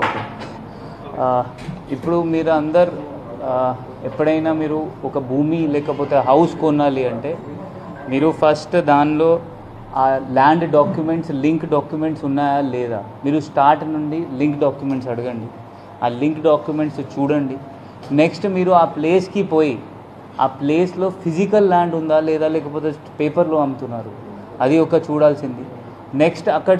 Okay. ఇప్పుడు మీరు అందరు ఎప్పుడైనా మీరు ఒక భూమి లేకపోతే హౌస్ కొనాలి అంటే మీరు ఫస్ట్ దానిలో ఆ ల్యాండ్ డాక్యుమెంట్స్ లింక్ డాక్యుమెంట్స్ ఉన్నాయా లేదా? మీరు స్టార్ట్ నుండి లింక్ డాక్యుమెంట్స్ అడగండి. ఆ లింక్ డాక్యుమెంట్స్ చూడండి. నెక్స్ట్ మీరు ఆ ప్లేస్కి పోయి ఆ ప్లేస్లో ఫిజికల్ ల్యాండ్ ఉందా లేదా లేకపోతే పేపర్లో అమ్ముతున్నారు? అది ఒక చూడాల్సింది. నెక్స్ట్ అక్కడ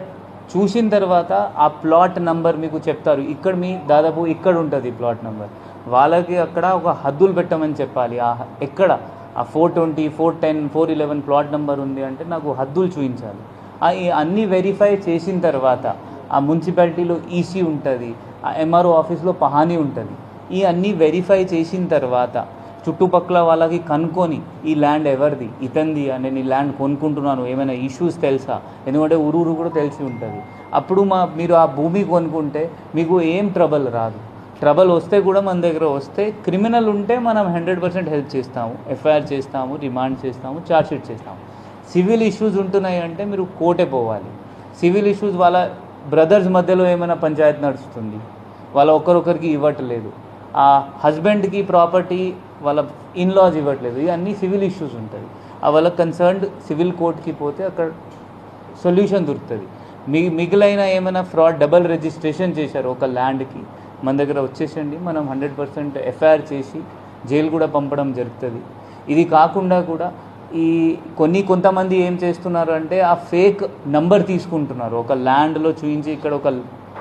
చూసిన తర్వాత ఆ ప్లాట్ నంబర్ మీకు చెప్తారు. ఇక్కడ మీ దాదాపు ఇక్కడ ఉంటుంది ప్లాట్ నంబర్. వాళ్ళకి అక్కడ ఒక హద్దులు పెట్టమని చెప్పాలి. ఆ ఎక్కడ? ఆ four twenty four ten four eleven plot number ఉంది అంటే నాకు హద్దులు చూపించాలి. ఆ ఈ అన్నీ వెరిఫై చేసిన తర్వాత ఆ మున్సిపాలిటీలో ఈసీ ఉంటుంది ఆ ఎంఆర్ఓ ఆఫీస్లో పహానీ ఉంటుంది. ఈ అన్నీ వెరిఫై చేసిన తర్వాత చుట్టుపక్కల వాళ్ళకి కనుక్కొని ఈ ల్యాండ్ ఎవరిది? ఇతంది నేను ఈ ల్యాండ్ కొనుక్కుంటున్నాను. ఏమైనా ఇష్యూస్ తెలుసా? ఎందుకంటే ఊరూరు కూడా తెలిసి ఉంటుంది. అప్పుడు మా మీరు ఆ భూమి కొనుక్కుంటే మీకు ఏం ట్రబుల్ రాదు. ట్రబుల్ వస్తే కూడా మన దగ్గర వస్తే క్రిమినల్ ఉంటే మనం హండ్రెడ్ పర్సెంట్ హెల్ప్ చేస్తాము. ఎఫ్ఐఆర్ చేస్తాము రిమాండ్ చేస్తాము ఛార్జ్షీట్ చేస్తాము. సివిల్ ఇష్యూస్ ఉంటున్నాయి అంటే మీరు కోర్టే పోవాలి. సివిల్ ఇష్యూస్ వాళ్ళ బ్రదర్స్ మధ్యలో ఏమైనా పంచాయతీ నడుస్తుంది. వాళ్ళ ఒకరొకరికి ఇవ్వట్లేదు. ఆ హస్బెండ్కి ప్రాపర్టీ వాళ్ళ ఇన్లాజ్ ఇవ్వట్లేదు. ఇవన్నీ సివిల్ ఇష్యూస్ ఉంటుంది ఆ వాళ్ళ కన్సర్న్డ్ సివిల్ కోర్ట్కి పోతే అక్కడ సొల్యూషన్ దొరుకుతుంది. మీ మిగిలిన ఏమైనా ఫ్రాడ్ డబల్ రిజిస్ట్రేషన్ చేశారు ఒక ల్యాండ్కి మన దగ్గర వచ్చేసండి మనం హండ్రెడ్ పర్సెంట్ ఎఫ్ఐఆర్ చేసి జైలు కూడా పంపడం జరుగుతుంది. ఇది కాకుండా కూడా ఈ కొన్ని కొంతమంది ఏం చేస్తున్నారు అంటే ఆ ఫేక్ నంబర్ తీసుకుంటున్నారు. ఒక ల్యాండ్లో చూపించి ఇక్కడ ఒక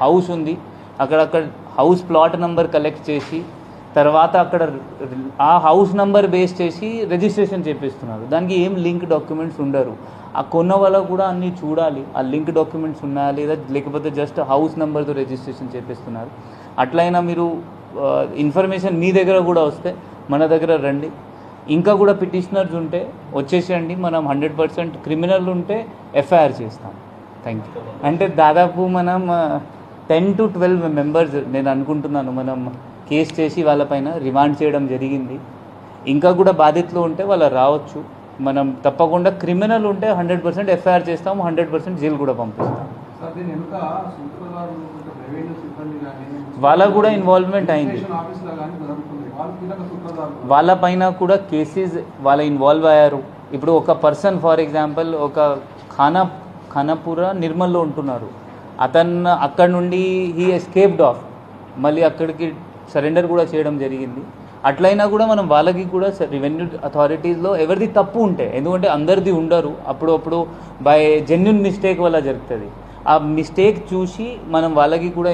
హౌస్ ఉంది. అక్కడక్కడ హౌస్ ప్లాట్ నెంబర్ కలెక్ట్ చేసి తర్వాత అక్కడ ఆ హౌస్ నెంబర్ బేస్ చేసి రిజిస్ట్రేషన్ చేపిస్తున్నారు. దానికి ఏం లింక్ డాక్యుమెంట్స్ ఉండరు. ఆ కొన్న వల్ల కూడా అన్నీ చూడాలి. ఆ లింక్ డాక్యుమెంట్స్ ఉన్నాయా లేదా? లేకపోతే జస్ట్ హౌస్ నెంబర్తో రిజిస్ట్రేషన్ చేపిస్తున్నారు. అట్లయినా మీరు ఇన్ఫర్మేషన్ మీ దగ్గర కూడా వస్తే మన దగ్గర రండి. ఇంకా కూడా పిటిషనర్స్ ఉంటే వచ్చేసేయండి. మనం హండ్రెడ్ పర్సెంట్ క్రిమినల్ ఉంటే ఎఫ్ఐఆర్ చేస్తాం. థ్యాంక్ యూ అంటే దాదాపు మనం టెన్ టు ట్వెల్వ్ మెంబర్స్ నేను అనుకుంటున్నాను మనం కేసు చేసి వాళ్ళపైన రిమాండ్ చేయడం జరిగింది. ఇంకా కూడా బాధితులు ఉంటే వాళ్ళు రావచ్చు. మనం తప్పకుండా క్రిమినల్ ఉంటే హండ్రెడ్ పర్సెంట్ ఎఫ్ఐఆర్ చేస్తాము హండ్రెడ్ పర్సెంట్ జైలు కూడా పంపిస్తాం వాళ్ళకు కూడా ఇన్వాల్వ్మెంట్ అయింది. వాళ్ళు వాళ్ళపైన కూడా కేసెస్ వాళ్ళ ఇన్వాల్వ్ అయ్యారు. ఇప్పుడు ఒక పర్సన్ ఫర్ ఎగ్జాంపుల్ ఒక ఖానా ఖానాపుర నిర్మల్లో ఉంటున్నారు. అతను అక్కడ నుండి హీ ఎస్కేప్డ్ ఆఫ్ మళ్ళీ అక్కడికి సరెండర్ కూడా చేయడం జరిగింది. అట్లయినా కూడా మనం వాళ్ళకి కూడా రెవెన్యూ అథారిటీస్లో ఎవరిది తప్పు ఉంటే ఎందుకంటే అందరిది ఉండరు అప్పుడు అప్పుడు బై జెన్యున్ మిస్టేక్ వల్ల జరుగుతుంది. ఆ మిస్టేక్ చూసి మనం వాళ్ళకి కూడా